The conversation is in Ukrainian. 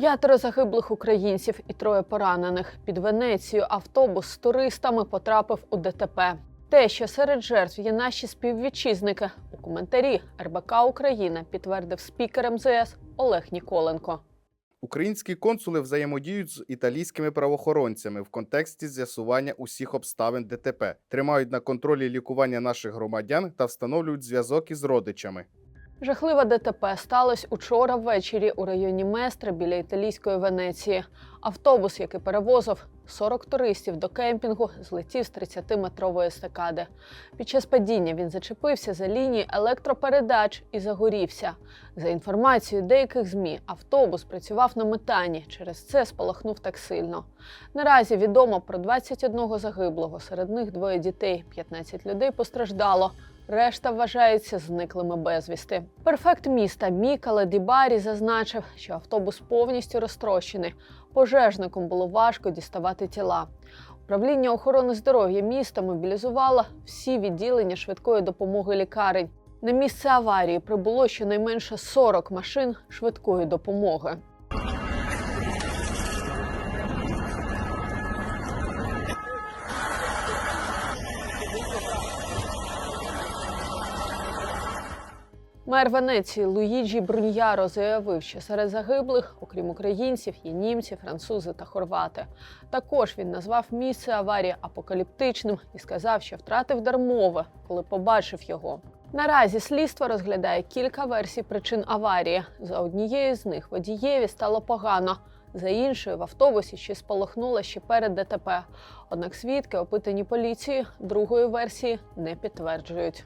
П'ятеро загиблих українців і троє поранених. Під Венецією автобус з туристами потрапив у ДТП. Те, що серед жертв є наші співвітчизники, у коментарі РБК Україна підтвердив спікер МЗС Олег Ніколенко. Українські консули взаємодіють з італійськими правоохоронцями в контексті з'ясування усіх обставин ДТП, тримають на контролі лікування наших громадян та встановлюють зв'язок із родичами. Жахливе ДТП сталося учора ввечері у районі Местре біля італійської Венеції. Автобус, який перевозив 40 туристів до кемпінгу, злетів з 30-метрової естакади. Під час падіння він зачепився за лінії електропередач і загорівся. За інформацією деяких ЗМІ, автобус працював на метані, через це спалахнув так сильно. Наразі відомо про 21 загиблого, серед них двоє дітей, 15 людей постраждало. Решта вважається зниклими безвісти. Перфект міста Мікале Дібарі зазначив, що автобус повністю розтрощений. Пожежникам було важко діставати тіла. Управління охорони здоров'я міста мобілізувало всі відділення швидкої допомоги лікарень. На місце аварії прибуло щонайменше 40 машин швидкої допомоги. Мер Венеції Луїджі Бруньяро заявив, що серед загиблих, окрім українців, є німці, французи та хорвати. Також він назвав місце аварії апокаліптичним і сказав, що втратив дар мови, коли побачив його. Наразі слідство розглядає кілька версій причин аварії. За однією з них водієві стало погано. За іншою в автобусі ще спалахнуло ще перед ДТП. Однак свідки, опитані поліцією, другої версії не підтверджують.